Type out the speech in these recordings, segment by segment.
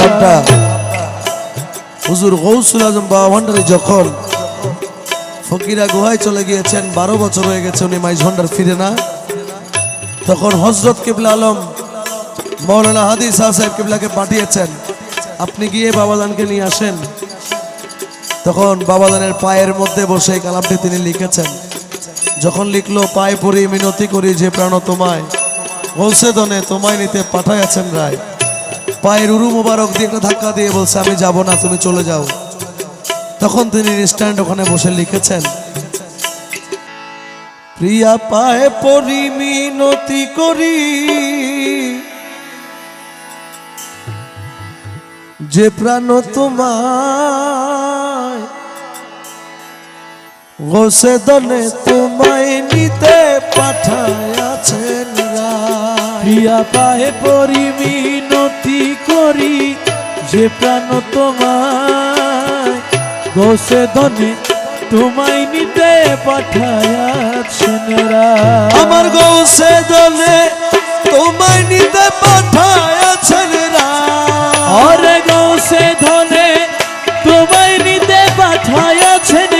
কালামটা হুজুর গৌসুল আজম বাবা ভান্ডারে যখন ফকিরা গুহায় চলে গিয়েছেন, বারো বছর হয়ে গেছে উনি মাইজ ভান্ডার ফিরে না। তখন হজরত কিবলা আলম মৌলানা হাদিস সাহেব কিবলাকে পাঠিয়েছেন, আপনি গিয়ে বাবাদানকে নিয়ে আসেন। তখন বাবাদানের পায়ের মধ্যে বসে এই কালামটি তিনি লিখেছেন। যখন লিখলো, পায়ে পড়ি, মিনতি করি যে প্রাণ তোমায় বলছে তোমায় নিতে পাঠাইয়াছেন রায়। পায়ের উরু মোবারক দিয়ে একটা ধাক্কা দিয়ে বলছে, আমি যাব না, তুমি চলে যাও। তখন তিনি স্ট্যান্ড ওখানে বসে লিখেছেন, প্রিয়া পায়ে পড়ি, মিনতি করি। যে প্রাণ তোমায় গোসে দনে তোমায় নিতে পাঠায়াছেন রায়। প্রিয়া পাহে পরি মিনতি করি যে প্রাণ তোমায়। গোসে ধনে তোমায় নিতে পাঠায়াছেন। আমার গোসে দনে তোমায় নিতে পাঠায়াছেন অরে গোসে ধনে তোমায় নিতে পাঠায়াছেন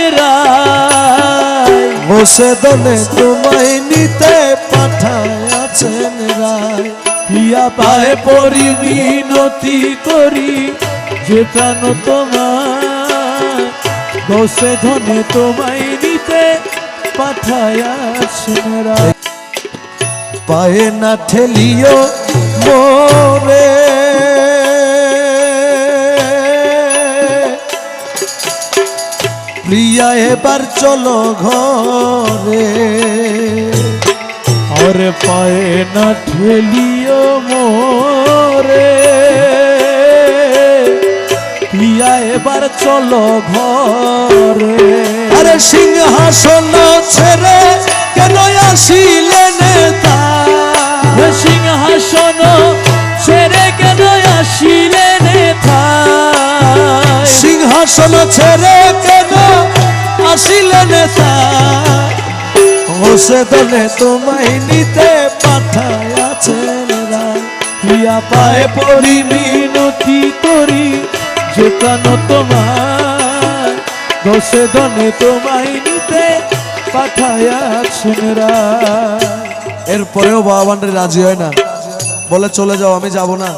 গোসে দনে তোমায় নিতে পাঠায়াছেন প্রিয়া পায়ে পরি মিনতি করি। যে তোমায় গোসে ধনে তোমায় নিতে পাঠায়াছেন রায় পায়ে না ঠেলিও মোরে। প্রিয়া, এবার চলো ঘরে। ওরে পায়ে না ঠেলিও মোরে। প্রিয়া এবার চলো ঘরে। আরে সিংহাসন ছেড়ে কেন আসিলে নেতা? হে সিংহাসন ছেড়ে কেন আসিলে নেতা? সিংহাসন ছেড়ে কেন আসিলে নেতা? দলে তোমায় নিতে রায়। প্রিয়া পায়ে পড়ি, মিনতি করি প্রাণ তোমার দোষে দনে তোমায় নিতে পাঠায়াছেন রায়। এরপরেও বাবা বান্ডারি রাজি হয় না। বলে, চলে যাও, আমি যাব না।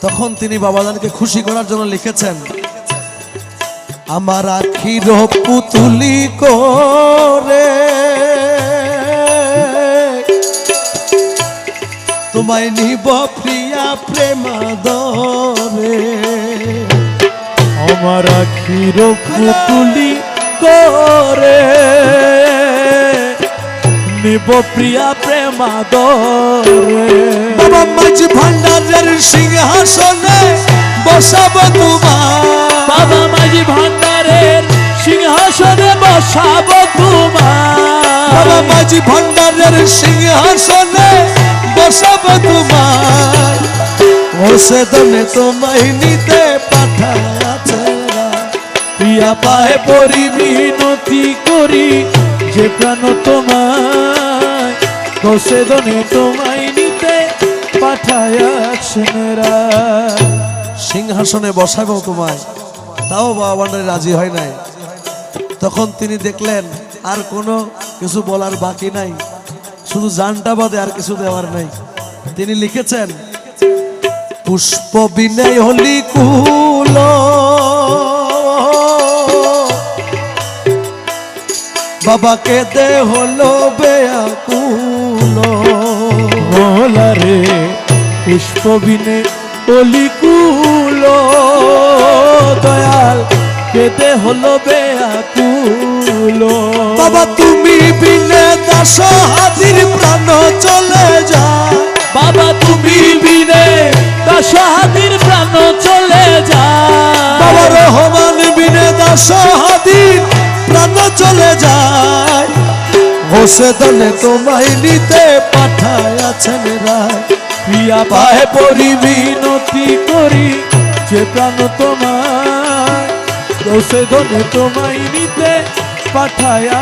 তখন তিনি বাবাদানকে খুশি করার জন্য লিখেছেন, আমার আখির পুতুলি করে তোমায় নিব প্রিয়া প্রেমাদরে। আমার আখির পুতুলি করে। নিব প্রিয়া প্রেমাদরে। বাবা মাঝ ভান্ডারের সিংহাসনে বসাব তোমার বাবা মাঝি ভান্ডারের সিংহাসনে বসাব তোমার বাবা মাঝি ভান্ডারের সিংহাসনে বসাব তোমার। ওসে দনে তোমায় নিতে পাঠাচ্ছে প্রিয়া পায়ে পরি মিনতি করি, যে প্রাণ তোমায় দোষে দনে তোমায় নিতে পাঠায়াছেন সিংহাসনে বসাবো তোমায়, তাও বাবা ভান্ডারে রাজি হয় নাই। তখন তিনি দেখলেন, আর কোনো কিছু বলার বাকি নাই। শুধু জানটা বাদে আর কিছু দেওয়ার নাই। তিনি লিখেছেন পুষ্প বিনয় হলি কুল। বাবাকে দে হলো বেয়াকুল। মোলারে পুষ্পবিনে অলিকুল দয়াল কেতে হলো বেয়াকুল। বাবা তুমি বিনে দাস হাতির হাতির প্রাণ চলে যায়। হোসে দলে তোমায় নিতে পাঠায় আছেন রায়। প্রিয়া পায়ে পরি বিনতি করি, যে প্রাণ তোমায়। ধনে তোমায় নিতে পাঠায়া